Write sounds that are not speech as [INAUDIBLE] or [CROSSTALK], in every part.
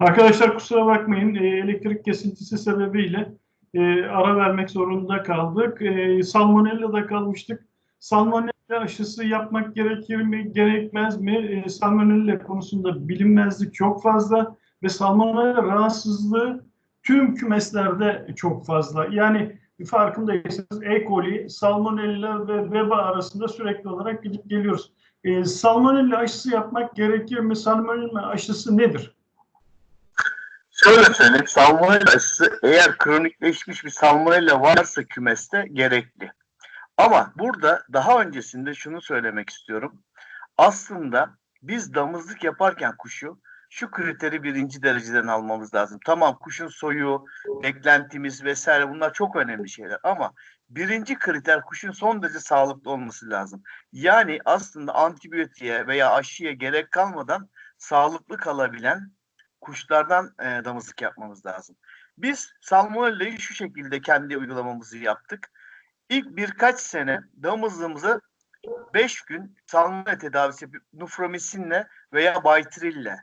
Arkadaşlar kusura bakmayın e, elektrik kesintisi sebebiyle e, ara vermek zorunda kaldık. E, Salmonella'da kalmıştık. Salmonella aşısı yapmak gerekir mi, gerekmez mi? Salmonella konusunda bilinmezlik çok fazla ve Salmonella rahatsızlığı tüm kümeslerde çok fazla. Yani farkındaysanız E. coli, Salmonella ve veba arasında sürekli olarak gidip geliyoruz. Salmonella aşısı yapmak gerekir mi? Salmonella aşısı nedir? Şöyle söyleyeyim, salmonella aşısı eğer kronikleşmiş bir salmonella varsa kümeste gerekli. Ama burada daha öncesinde şunu söylemek istiyorum. Aslında biz damızlık yaparken kuşu şu kriteri birinci dereceden almamız lazım. Tamam kuşun soyu, beklentimiz vesaire bunlar çok önemli şeyler ama birinci kriter kuşun son derece sağlıklı olması lazım. Yani aslında antibiyotiğe veya aşıya gerek kalmadan sağlıklı kalabilen kuşlardan e, damızlık yapmamız lazım. Biz salmonella'yı şu şekilde kendi uygulamamızı yaptık. İlk birkaç sene damızlığımızı 5 gün salmonella tedavisi yapıp nufromisinle veya baytrille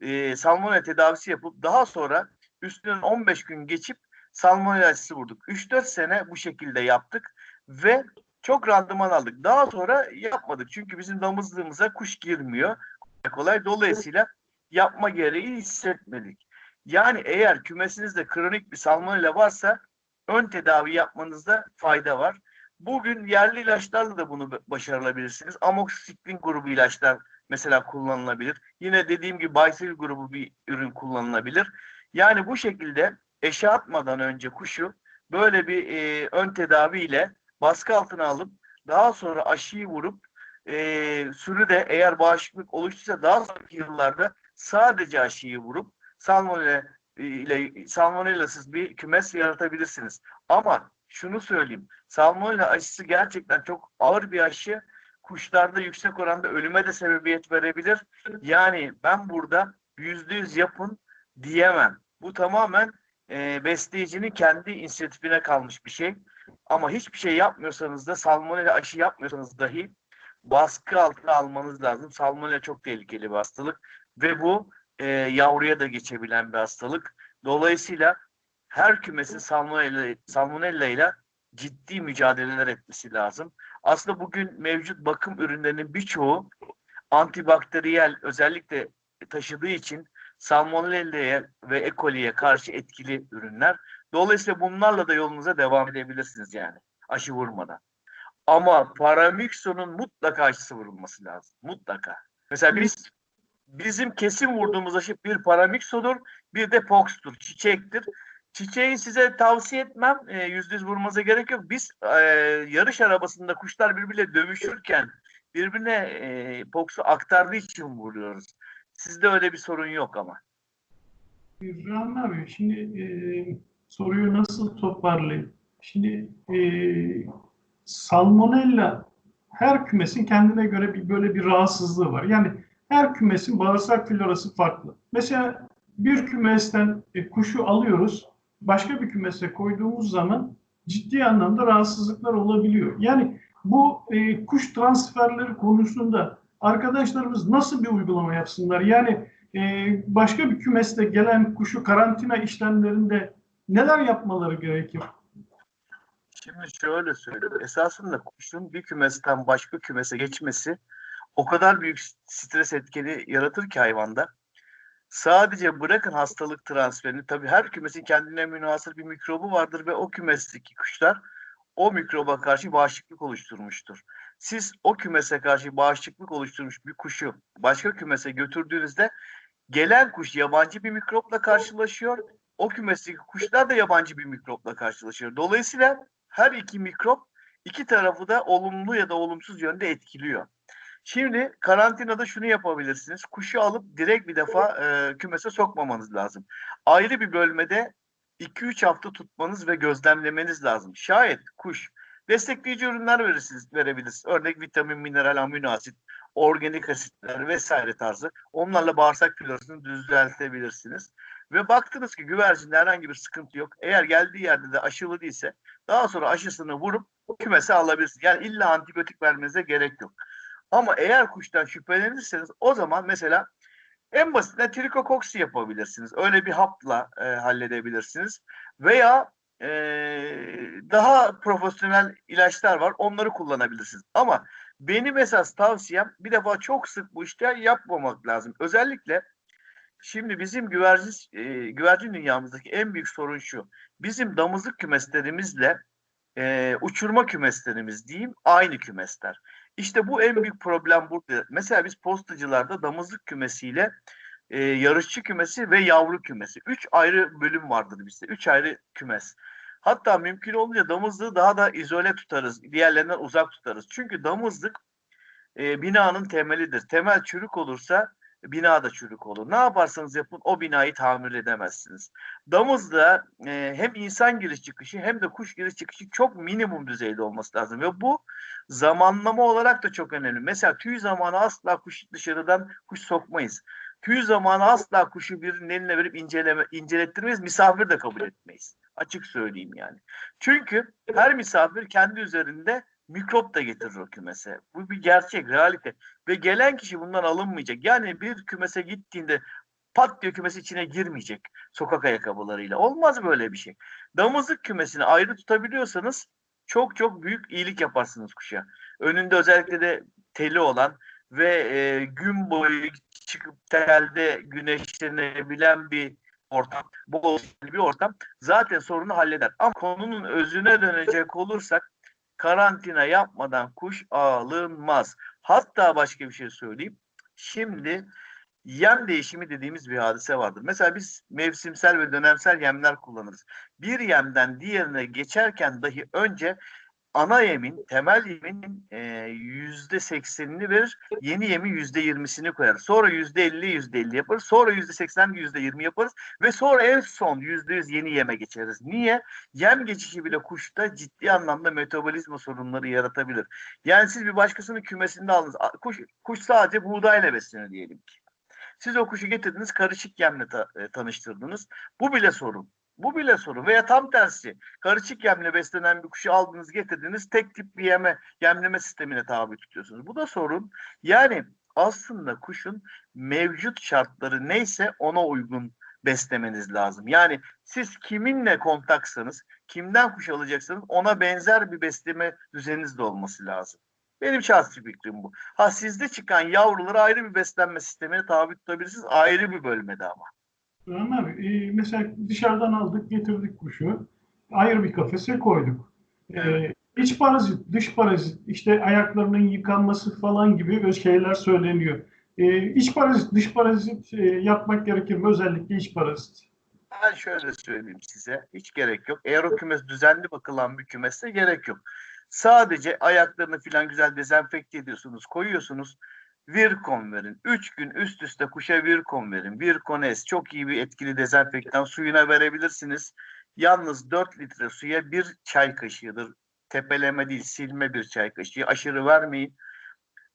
e, salmonella tedavisi yapıp daha sonra üstünden 15 gün geçip salmonella aşısı vurduk. 3-4 sene bu şekilde yaptık ve çok randıman aldık. Daha sonra yapmadık. Çünkü bizim damızlığımıza kuş girmiyor. Kolay. Dolayısıyla yapma gereği hissetmedik. Yani eğer kümesinizde kronik bir salmonella varsa ön tedavi yapmanızda fayda var. Bugün yerli ilaçlarla da bunu başarılabilirsiniz. Amoksiklin grubu ilaçlar mesela kullanılabilir. Yine dediğim gibi Baysil grubu bir ürün kullanılabilir. Yani bu şekilde eşe atmadan önce kuşu böyle bir e, ön tedaviyle baskı altına alıp daha sonra aşıyı vurup e, sürü de eğer bağışıklık oluştuysa daha sonraki yıllarda sadece aşıyı vurup salmonella ile salmonellasız bir kümes yaratabilirsiniz. Ama şunu söyleyeyim. Salmonella aşısı gerçekten çok ağır bir aşı. Kuşlarda yüksek oranda ölüme de sebebiyet verebilir. Yani ben burada yüzde yüz yapın diyemem. Bu tamamen e, besleyicinin kendi inisiyatifine kalmış bir şey. Ama hiçbir şey yapmıyorsanız da salmonella aşı yapmıyorsanız dahi baskı altına almanız lazım. Salmonella çok tehlikeli bir hastalık ve bu e, yavruya da geçebilen bir hastalık. Dolayısıyla her kümesin salmonella, salmonella ile ciddi mücadeleler etmesi lazım. Aslında bugün mevcut bakım ürünlerinin birçoğu antibakteriyel özellikle taşıdığı için salmonella'ya ve E. coli'ye karşı etkili ürünler. Dolayısıyla bunlarla da yolunuza devam edebilirsiniz yani aşı vurmadan. Ama paramyxonun mutlaka aşısı vurulması lazım. Mutlaka. Mesela biz bizim kesin vurduğumuz aşı bir paramyxodur, bir de pox'tur, çiçektir. Çiçeği size tavsiye etmem. E, yüzde yüz vurmanıza gerek yok. Biz e, yarış arabasında kuşlar birbiriyle dövüşürken birbirine e, pox'u aktardığı için vuruyoruz. Sizde öyle bir sorun yok ama. Rahmi abi şimdi e, soruyu nasıl toparlayayım? Şimdi e, salmonella her kümesin kendine göre bir böyle bir rahatsızlığı var. Yani her kümesin bağırsak florası farklı. Mesela bir kümesten e, kuşu alıyoruz, başka bir kümese koyduğumuz zaman ciddi anlamda rahatsızlıklar olabiliyor. Yani bu e, kuş transferleri konusunda arkadaşlarımız nasıl bir uygulama yapsınlar? Yani e, başka bir kümeste gelen kuşu karantina işlemlerinde neler yapmaları gerekir? Şimdi şöyle söyleyeyim. Esasında kuşun bir kümesten başka kümese geçmesi o kadar büyük stres etkeni yaratır ki hayvanda. Sadece bırakın hastalık transferini tabii her kümesin kendine münhasır bir mikrobu vardır ve o kümesteki kuşlar o mikroba karşı bağışıklık oluşturmuştur. Siz o kümese karşı bağışıklık oluşturmuş bir kuşu başka kümese götürdüğünüzde gelen kuş yabancı bir mikropla karşılaşıyor. O kümesteki kuşlar da yabancı bir mikropla karşılaşıyor. Dolayısıyla her iki mikrop iki tarafı da olumlu ya da olumsuz yönde etkiliyor. Şimdi karantinada şunu yapabilirsiniz. Kuşu alıp direkt bir defa e, kümese sokmamanız lazım. Ayrı bir bölmede 2-3 hafta tutmanız ve gözlemlemeniz lazım. Şayet kuş destekleyici ürünler verirsiniz, verebilirsiniz. Örnek vitamin, mineral, amino asit, organik asitler vesaire tarzı. Onlarla bağırsak florasını düzeltebilirsiniz. Ve baktınız ki güvercinde herhangi bir sıkıntı yok. Eğer geldiği yerde de aşılı değilse daha sonra aşısını vurup kümese alabilirsiniz. Yani illa antibiyotik vermenize gerek yok. Ama eğer kuştan şüphelenirseniz o zaman mesela En basitinden trikokoksi yapabilirsiniz. Öyle bir hapla e, halledebilirsiniz. Veya e, daha profesyonel ilaçlar var. Onları kullanabilirsiniz. Ama benim esas tavsiyem bir defa çok sık bu işler yapmamak lazım. Özellikle şimdi bizim güvercin, e, güvercin dünyamızdaki en büyük sorun şu. Bizim damızlık kümeslerimizle e, uçurma kümeslerimiz diyeyim aynı kümesler. İşte bu en büyük problem burada. Mesela biz postacılarda damızlık kümesiyle e, yarışçı kümesi ve yavru kümesi. Üç ayrı bölüm vardır bizde. Üç ayrı kümes. Hatta mümkün olunca damızlığı daha da izole tutarız. Diğerlerinden uzak tutarız. Çünkü damızlık e, binanın temelidir. Temel çürük olursa bina da çürük olur. Ne yaparsanız yapın o binayı tamir edemezsiniz. Damızda e, hem insan giriş çıkışı hem de kuş giriş çıkışı çok minimum düzeyde olması lazım. Ve bu zamanlama olarak da çok önemli. Mesela tüy zamanı asla kuş dışarıdan kuş sokmayız. Tüy zamanı asla kuşu birinin eline verip inceleme, incelettirmeyiz. Misafir de kabul etmeyiz. Açık söyleyeyim yani. Çünkü her misafir kendi üzerinde mikrop da getirir o kümese. Bu bir gerçek, realite. Ve gelen kişi bundan alınmayacak. Yani bir kümese gittiğinde pat diye kümesi içine girmeyecek sokak ayakkabılarıyla. Olmaz böyle bir şey. Damızlık kümesini ayrı tutabiliyorsanız çok çok büyük iyilik yaparsınız kuşa. Önünde özellikle de teli olan ve e, gün boyu çıkıp telde güneşlenebilen bir ortam, bol bir ortam zaten sorunu halleder. Ama konunun özüne dönecek olursak karantina yapmadan kuş alınmaz. Hatta başka bir şey söyleyeyim. Şimdi yem değişimi dediğimiz bir hadise vardır. Mesela biz mevsimsel ve dönemsel yemler kullanırız. Bir yemden diğerine geçerken dahi önce ana yemin, temel yemin e, yüzde seksenini verir. Yeni yemin yüzde yirmisini koyarız. Sonra yüzde elli, yüzde elli yaparız. Sonra yüzde seksen, yüzde yirmi yaparız. Ve sonra en son yüzde yüz yeni yeme geçeriz. Niye? Yem geçişi bile kuşta ciddi anlamda metabolizma sorunları yaratabilir. Yani siz bir başkasının kümesinde aldınız. Kuş, kuş sadece buğdayla besleniyor diyelim ki. Siz o kuşu getirdiniz, karışık yemle ta, e, tanıştırdınız. Bu bile sorun. Bu bile sorun. Veya tam tersi karışık yemle beslenen bir kuşu aldınız getirdiniz tek tip bir yeme yemleme sistemine tabi tutuyorsunuz. Bu da sorun. Yani aslında kuşun mevcut şartları neyse ona uygun beslemeniz lazım. Yani siz kiminle kontaksanız, kimden kuş alacaksanız ona benzer bir besleme düzeniniz de olması lazım. Benim şahsi fikrim bu. Ha sizde çıkan yavruları ayrı bir beslenme sistemine tabi tutabilirsiniz. Ayrı bir bölmede ama. Abi, e, mesela dışarıdan aldık, getirdik kuşu. Ayrı bir kafese koyduk. E, iç parazit, dış parazit, işte ayaklarının yıkanması falan gibi böyle şeyler söyleniyor. E, iç parazit, dış parazit e, yapmak gerekir mi? Özellikle iç parazit. Ben şöyle söyleyeyim size. Hiç gerek yok. Eğer o kümes düzenli bakılan bir kümesse gerek yok. Sadece ayaklarını falan güzel dezenfekte ediyorsunuz, koyuyorsunuz. Virkon verin. Üç gün üst üste kuşa Virkon verin. Virkon S çok iyi bir etkili dezenfektan suyuna verebilirsiniz. Yalnız 4 litre suya bir çay kaşığıdır. Tepeleme değil silme bir çay kaşığı. Aşırı vermeyin.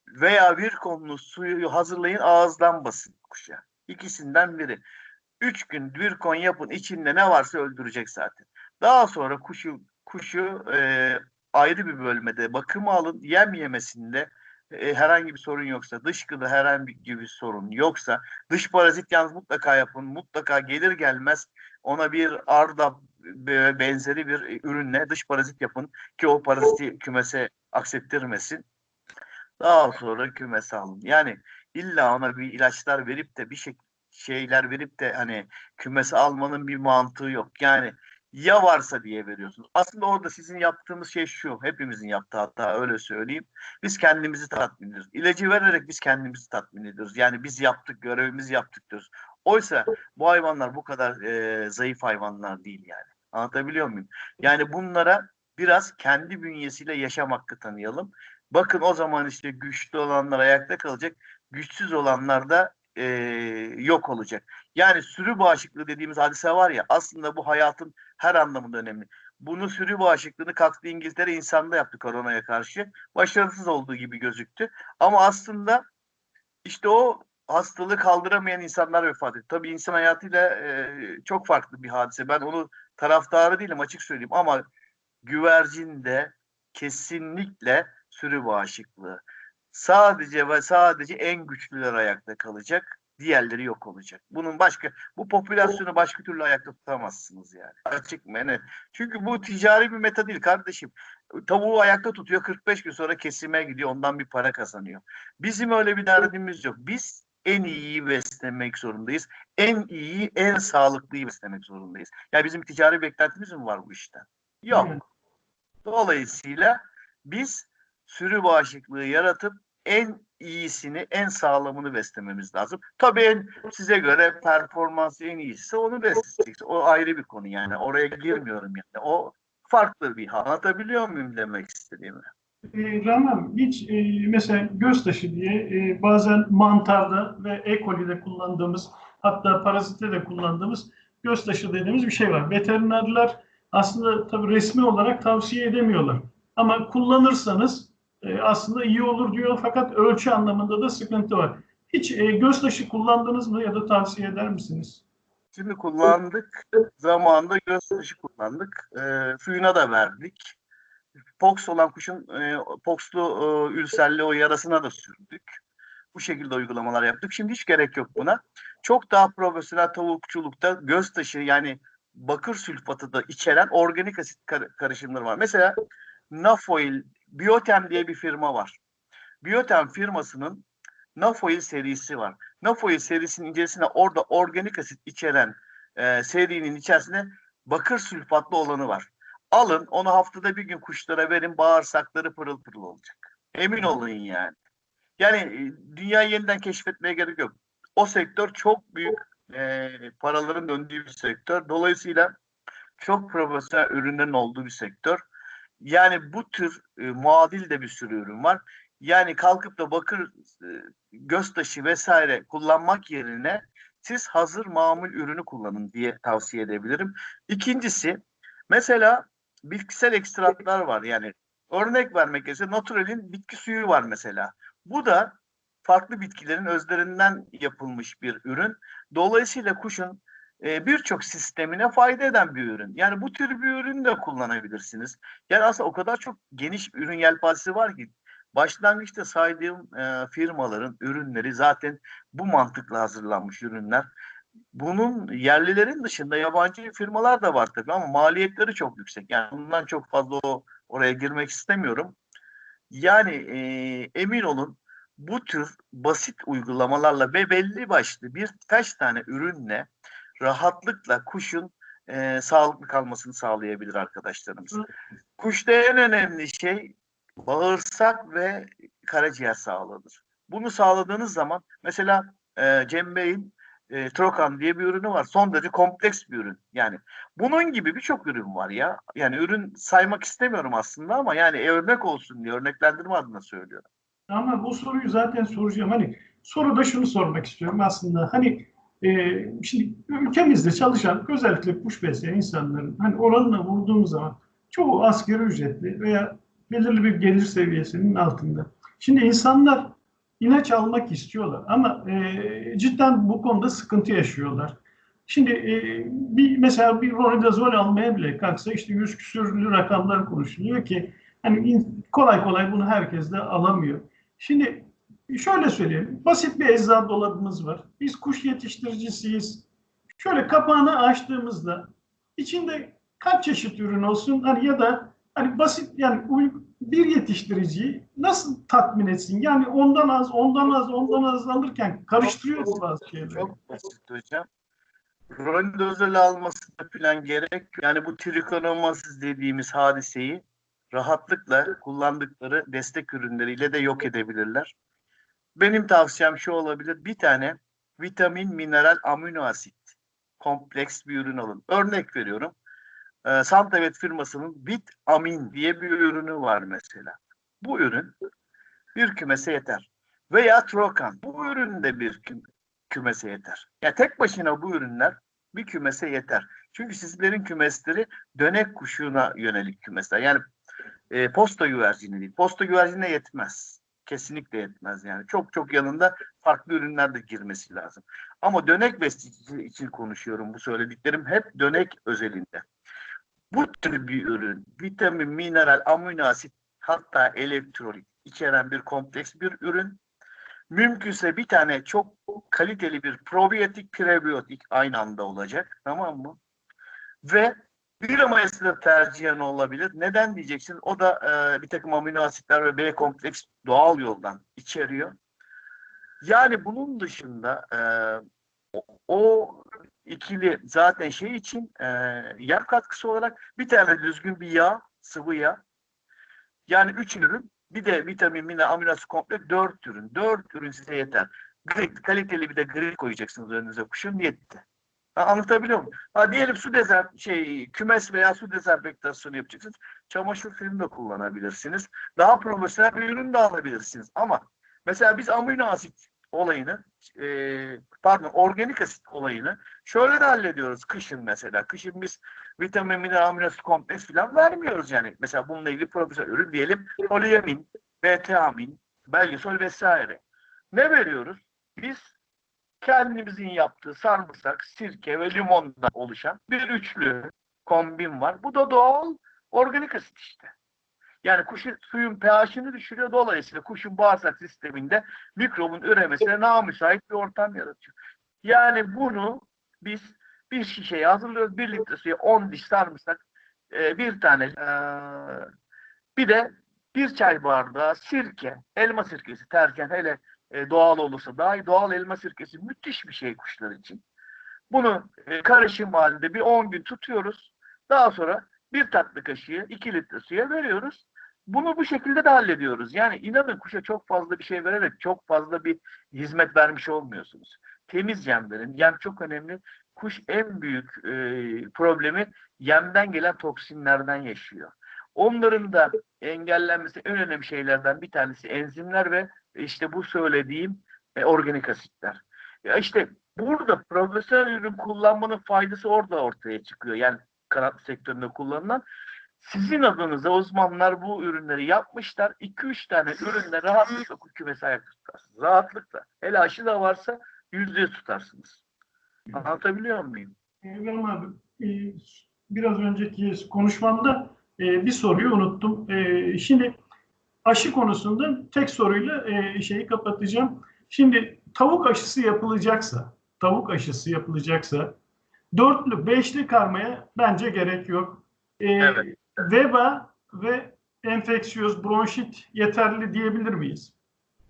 Veya Virkonlu suyu hazırlayın ağızdan basın kuşa. İkisinden biri. Üç gün Virkon yapın içinde ne varsa öldürecek zaten. Daha sonra kuşu kuşu e, ayrı bir bölmede bakımı alın. Yem yemesinde e, herhangi bir sorun yoksa, dışkıda herhangi bir sorun yoksa, dış parazit yalnız mutlaka yapın. Mutlaka gelir gelmez ona bir arda benzeri bir ürünle dış parazit yapın ki o paraziti kümese aksettirmesin. Daha sonra kümese alın. Yani illa ona bir ilaçlar verip de bir şey şeyler verip de hani kümese almanın bir mantığı yok. Yani ya varsa diye veriyorsunuz. Aslında orada sizin yaptığımız şey şu. Hepimizin yaptığı hatta öyle söyleyeyim. Biz kendimizi tatmin ediyoruz. İlacı vererek biz kendimizi tatmin ediyoruz. Yani biz yaptık, görevimizi yaptık diyoruz. Oysa bu hayvanlar bu kadar e, zayıf hayvanlar değil yani. Anlatabiliyor muyum? Yani bunlara biraz kendi bünyesiyle yaşam hakkı tanıyalım. Bakın o zaman işte güçlü olanlar ayakta kalacak. Güçsüz olanlar da e, yok olacak. Yani sürü bağışıklığı dediğimiz hadise var ya aslında bu hayatın her anlamında önemli. Bunu sürü bağışıklığını kalktı İngiltere insanda yaptı koronaya karşı. Başarısız olduğu gibi gözüktü. Ama aslında işte o hastalığı kaldıramayan insanlar vefat etti. Tabii insan hayatıyla e, çok farklı bir hadise. Ben onu taraftarı değilim açık söyleyeyim ama güvercinde kesinlikle sürü bağışıklığı. Sadece ve sadece en güçlüler ayakta kalacak. Diğerleri yok olacak. Bunun başka bu popülasyonu başka türlü ayakta tutamazsınız yani. Açık mı? Çünkü bu ticari bir meta değil kardeşim. Tavuğu ayakta tutuyor 45 gün sonra kesime gidiyor ondan bir para kazanıyor. Bizim öyle bir derdimiz yok. Biz en iyiyi beslemek zorundayız. En iyiyi, en sağlıklıyı beslemek zorundayız. Yani bizim ticari beklentimiz mi var bu işten? Yok. Dolayısıyla biz sürü bağışıklığı yaratıp en iyisini, en sağlamını beslememiz lazım. Tabii size göre performansı en iyisi onu besleyeceksin. O ayrı bir konu yani. Oraya girmiyorum yani. O farklı bir anlatabiliyor muyum demek istediğimi? E, Rahman hiç e, mesela göztaşı diye e, bazen mantarda ve E. coli'de kullandığımız hatta parazitte de kullandığımız göztaşı dediğimiz bir şey var. Veterinerler aslında tabii resmi olarak tavsiye edemiyorlar. Ama kullanırsanız e, aslında iyi olur diyor fakat ölçü anlamında da sıkıntı var. Hiç e, göztaşı kullandınız mı ya da tavsiye eder misiniz? Şimdi kullandık. Zamanında göz taşı kullandık. E, suyuna da verdik. Pox olan kuşun e, poxlu e, ülserli o yarasına da sürdük. Bu şekilde uygulamalar yaptık. Şimdi hiç gerek yok buna. Çok daha profesyonel tavukçulukta göz taşı yani bakır sülfatı da içeren organik asit kar- karışımları var. Mesela Nafoil, Biotem diye bir firma var. Biotem firmasının Nafoil serisi var. Nafoil serisinin içerisine orada organik asit içeren e, serinin içerisinde bakır sülfatlı olanı var. Alın onu haftada bir gün kuşlara verin bağırsakları pırıl pırıl olacak. Emin olun yani. Yani e, dünyayı yeniden keşfetmeye gerek yok. O sektör çok büyük e, paraların döndüğü bir sektör. Dolayısıyla çok profesyonel ürünlerin olduğu bir sektör. Yani bu tür e, muadil de bir sürü ürün var. Yani kalkıp da bakır e, göztaşı vesaire kullanmak yerine siz hazır mamul ürünü kullanın diye tavsiye edebilirim. İkincisi mesela bitkisel ekstratlar var. Yani örnek vermek gerekirse Natural'in bitki suyu var mesela. Bu da farklı bitkilerin özlerinden yapılmış bir ürün. Dolayısıyla kuşun e, birçok sistemine fayda eden bir ürün. Yani bu tür bir ürün de kullanabilirsiniz. Yani aslında o kadar çok geniş ürün yelpazesi var ki başlangıçta saydığım e, firmaların ürünleri zaten bu mantıkla hazırlanmış ürünler. Bunun yerlilerin dışında yabancı firmalar da var tabii ama maliyetleri çok yüksek. Yani bundan çok fazla oraya girmek istemiyorum. Yani e, emin olun bu tür basit uygulamalarla ve belli başlı birkaç tane ürünle rahatlıkla kuşun e, sağlıklı kalmasını sağlayabilir arkadaşlarımız. Hı. Kuşta en önemli şey bağırsak ve karaciğer sağlığıdır. Bunu sağladığınız zaman mesela e, Cem Bey'in e, Trokan diye bir ürünü var. Son derece kompleks bir ürün. Yani bunun gibi birçok ürün var ya. Yani ürün saymak istemiyorum aslında ama yani örnek olsun diye örneklendirme adına söylüyorum. Ama bu soruyu zaten soracağım. Hani soruda şunu sormak istiyorum aslında. Hani e, şimdi ülkemizde çalışan özellikle kuş besleyen insanların hani oranına vurduğumuz zaman çoğu asgari ücretli veya belirli bir gelir seviyesinin altında. Şimdi insanlar ilaç almak istiyorlar ama e, cidden bu konuda sıkıntı yaşıyorlar. Şimdi e, bir mesela bir ronidazol almaya bile kalksa işte yüz küsürlü rakamlar konuşuluyor ki hani kolay kolay bunu herkes de alamıyor. Şimdi şöyle söyleyeyim. Basit bir eczacı dolabımız var. Biz kuş yetiştiricisiyiz. Şöyle kapağını açtığımızda içinde kaç çeşit ürün olsun hani ya da hani basit yani bir yetiştiriciyi nasıl tatmin etsin? Yani ondan az, ondan az, ondan az alırken karıştırıyoruz bazı şeyleri. Çok basit hocam. Rondozol almasına falan gerek. Yani bu trikonomasis dediğimiz hadiseyi rahatlıkla kullandıkları destek ürünleriyle de yok edebilirler. Benim tavsiyem şu olabilir. Bir tane vitamin, mineral, amino asit kompleks bir ürün alın. Örnek veriyorum. Ee, Santavet firmasının Vitamin diye bir ürünü var mesela. Bu ürün bir kümese yeter. Veya Trokan. Bu ürün de bir küm- kümese yeter. Ya tek başına bu ürünler bir kümese yeter. Çünkü sizlerin kümesleri dönek kuşuna yönelik kümesler. Yani e, posta güvercini değil. Posta güvercine yetmez. Kesinlikle yetmez yani. Çok çok yanında farklı ürünler de girmesi lazım. Ama dönek besleyicisi için konuşuyorum bu söylediklerim hep dönek özelinde. Bu tür bir ürün vitamin, mineral, amino asit hatta elektrolit içeren bir kompleks bir ürün. Mümkünse bir tane çok kaliteli bir probiyotik prebiyotik aynı anda olacak. Tamam mı? Ve bir amayası da tercihen olabilir. Neden diyeceksin? O da e, bir takım amino asitler ve B kompleks doğal yoldan içeriyor. Yani bunun dışında e, o, o ikili zaten şey için e, yağ katkısı olarak bir tane düzgün bir yağ, sıvı yağ. Yani üç ürün bir de vitamin, mineral, amino asit komple dört ürün. Dört ürün size yeter. Grit, kaliteli bir de grit koyacaksınız önünüze kuşun yetti. Anlatabiliyor muyum? Ha, diyelim su dezer, şey, kümes veya su dezenfektasyonu yapacaksınız. Çamaşır filmi de kullanabilirsiniz. Daha profesyonel bir ürün de alabilirsiniz. Ama mesela biz amino asit olayını, e, pardon organik asit olayını şöyle de hallediyoruz kışın mesela. Kışın biz vitamin, mineral, amino asit kompleks falan vermiyoruz yani. Mesela bununla ilgili profesyonel ürün diyelim poliamin, betamin, belgesol vesaire. Ne veriyoruz? Biz kendimizin yaptığı sarımsak, sirke ve limondan oluşan bir üçlü kombin var. Bu da doğal organik asit işte. Yani kuşun suyun pH'ini düşürüyor. Dolayısıyla kuşun bağırsak sisteminde mikrobun üremesine namüsait bir ortam yaratıyor. Yani bunu biz bir şişeye hazırlıyoruz. Bir litre suya 10 diş sarımsak, e, bir tane e, bir de bir çay bardağı sirke, elma sirkesi terken hele e, doğal olursa daha doğal elma sirkesi müthiş bir şey kuşlar için. Bunu e, karışım halinde bir 10 gün tutuyoruz. Daha sonra bir tatlı kaşığı 2 litre suya veriyoruz. Bunu bu şekilde de hallediyoruz. Yani inanın kuşa çok fazla bir şey vererek çok fazla bir hizmet vermiş olmuyorsunuz. Temiz yem verin. Yem çok önemli. Kuş en büyük e, problemi yemden gelen toksinlerden yaşıyor. Onların da engellenmesi en önemli şeylerden bir tanesi enzimler ve işte bu söylediğim e, organik asitler. Ya işte burada profesyonel ürün kullanmanın faydası orada ortaya çıkıyor. Yani kanat sektöründe kullanılan. Sizin adınıza uzmanlar bu ürünleri yapmışlar. 2-3 tane ürünle rahatlıkla kümesi ayakta tutarsınız. Rahatlıkla. Hele aşı da varsa yüzde tutarsınız. Anlatabiliyor muyum? Evren abi, e, biraz önceki konuşmamda e, bir soruyu unuttum. E, şimdi aşı konusunda tek soruyla e, şeyi kapatacağım. Şimdi tavuk aşısı yapılacaksa, tavuk aşısı yapılacaksa dörtlü, beşli karmaya bence gerek yok. E, Evet. Veba ve enfeksiyöz bronşit yeterli diyebilir miyiz?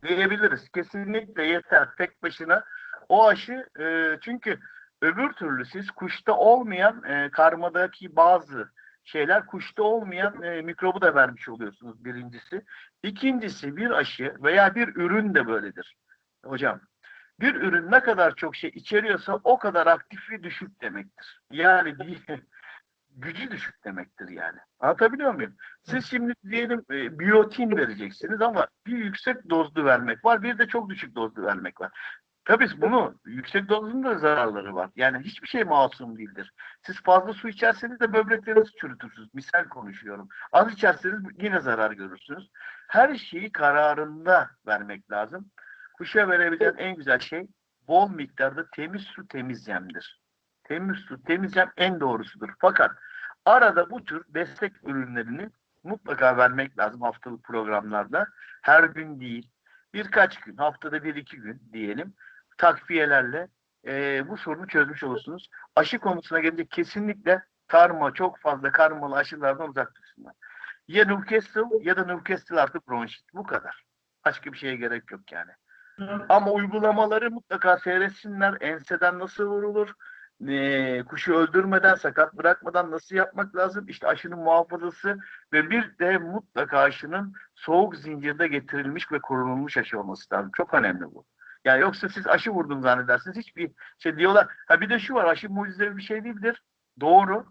diyebiliriz. Kesinlikle yeter tek başına. O aşı e, çünkü öbür türlü siz kuşta olmayan e, karmadaki bazı şeyler kuşta olmayan e, mikrobu da vermiş oluyorsunuz birincisi. İkincisi bir aşı veya bir ürün de böyledir. Hocam bir ürün ne kadar çok şey içeriyorsa o kadar aktifliği düşük demektir. Yani [LAUGHS] gücü düşük demektir yani. Anlatabiliyor muyum? Siz şimdi diyelim e, biyotin vereceksiniz ama bir yüksek dozlu vermek var, bir de çok düşük dozlu vermek var. Tabii bunu yüksek dozun da zararları var. Yani hiçbir şey masum değildir. Siz fazla su içerseniz de böbreklerinizi çürütürsünüz. Misal konuşuyorum. Az içerseniz yine zarar görürsünüz. Her şeyi kararında vermek lazım. Kuşa verebileceğin en güzel şey bol miktarda temiz su, temiz yemdir. Temiz su, temiz yem en doğrusudur. Fakat arada bu tür destek ürünlerini mutlaka vermek lazım haftalık programlarda. Her gün değil, birkaç gün, haftada bir iki gün diyelim takviyelerle e, bu sorunu çözmüş olursunuz. Aşı konusuna gelince kesinlikle karma, çok fazla karmalı aşılardan uzak dursunlar. Ya Newcastle ya da Newcastle artı bronşit. Bu kadar. Başka bir şeye gerek yok yani. Ama uygulamaları mutlaka seyretsinler. Enseden nasıl vurulur? E, kuşu öldürmeden, sakat bırakmadan nasıl yapmak lazım? İşte aşının muhafazası ve bir de mutlaka aşının soğuk zincirde getirilmiş ve korunulmuş aşı olması lazım. Çok önemli bu. Yani yoksa siz aşı vurdum zannedersiniz. Hiçbir şey diyorlar. Ha bir de şu var. Aşı mucizevi bir şey değildir. Doğru.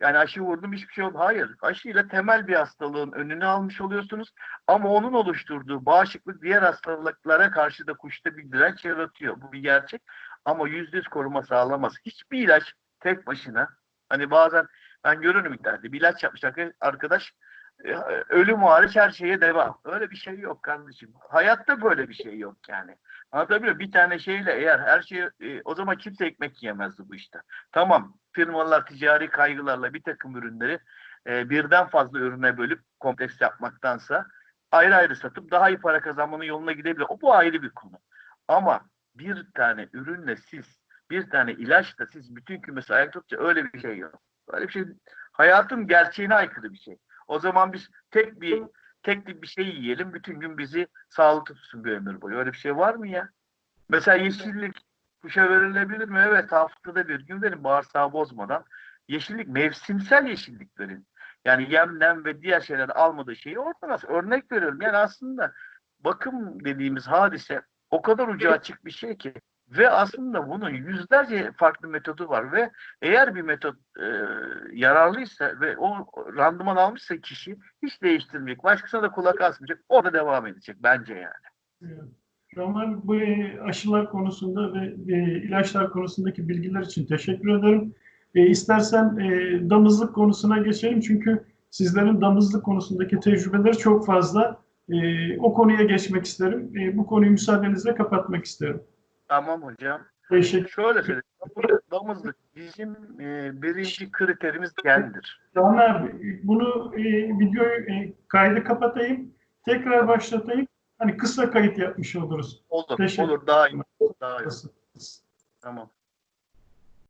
Yani aşı vurdum hiçbir şey olmadı. Hayır. Aşıyla temel bir hastalığın önünü almış oluyorsunuz. Ama onun oluşturduğu bağışıklık diğer hastalıklara karşı da kuşta bir direnç yaratıyor. Bu bir gerçek. Ama yüzde yüz koruma sağlamaz. Hiçbir ilaç tek başına hani bazen ben görürüm internette bir ilaç yapmış arkadaş e, ölüm hariç her şeye devam. Öyle bir şey yok kardeşim. Hayatta böyle bir şey yok yani. Anlatabiliyor? Bir tane şeyle eğer her şey e, o zaman kimse ekmek yiyemezdi bu işte. Tamam firmalar ticari kaygılarla bir takım ürünleri e, birden fazla ürüne bölüp kompleks yapmaktansa ayrı ayrı satıp daha iyi para kazanmanın yoluna gidebilir. O bu ayrı bir konu. Ama bir tane ürünle siz, bir tane ilaçla siz bütün kümesi ayakta tutacak öyle bir şey yok. Öyle bir şey hayatın gerçeğine aykırı bir şey. O zaman biz tek bir tek bir şey yiyelim bütün gün bizi sağlıklı tutsun bir ömür boyu. Öyle bir şey var mı ya? Mesela yeşillik kuşa verilebilir mi? Evet haftada bir gün verin bağırsağı bozmadan. Yeşillik mevsimsel yeşillik verin. Yani yemlen ve diğer şeyler almadığı şeyi oradan as- örnek veriyorum. Yani aslında bakım dediğimiz hadise o kadar ucu açık bir şey ki ve aslında bunun yüzlerce farklı metodu var ve eğer bir metot e, yararlıysa ve o randıman almışsa kişi hiç değiştirmeyecek. Başkasına da kulak asmayacak. Orada devam edecek bence yani. Roman bu aşılar konusunda ve e, ilaçlar konusundaki bilgiler için teşekkür ederim. E, istersen e, damızlık konusuna geçelim çünkü sizlerin damızlık konusundaki tecrübeleri çok fazla. E, o konuya geçmek isterim. E, bu konuyu müsaadenizle kapatmak isterim. Tamam hocam. Teşekkür Şöyle söyleyeyim. Damızlık bizim e, birinci kriterimiz gendir. Can abi bunu e, videoyu e, kaydı kapatayım. Tekrar başlatayım. Hani kısa kayıt yapmış oluruz. Olur, Teşekkür olur daha iyi. Daha iyi. Tamam.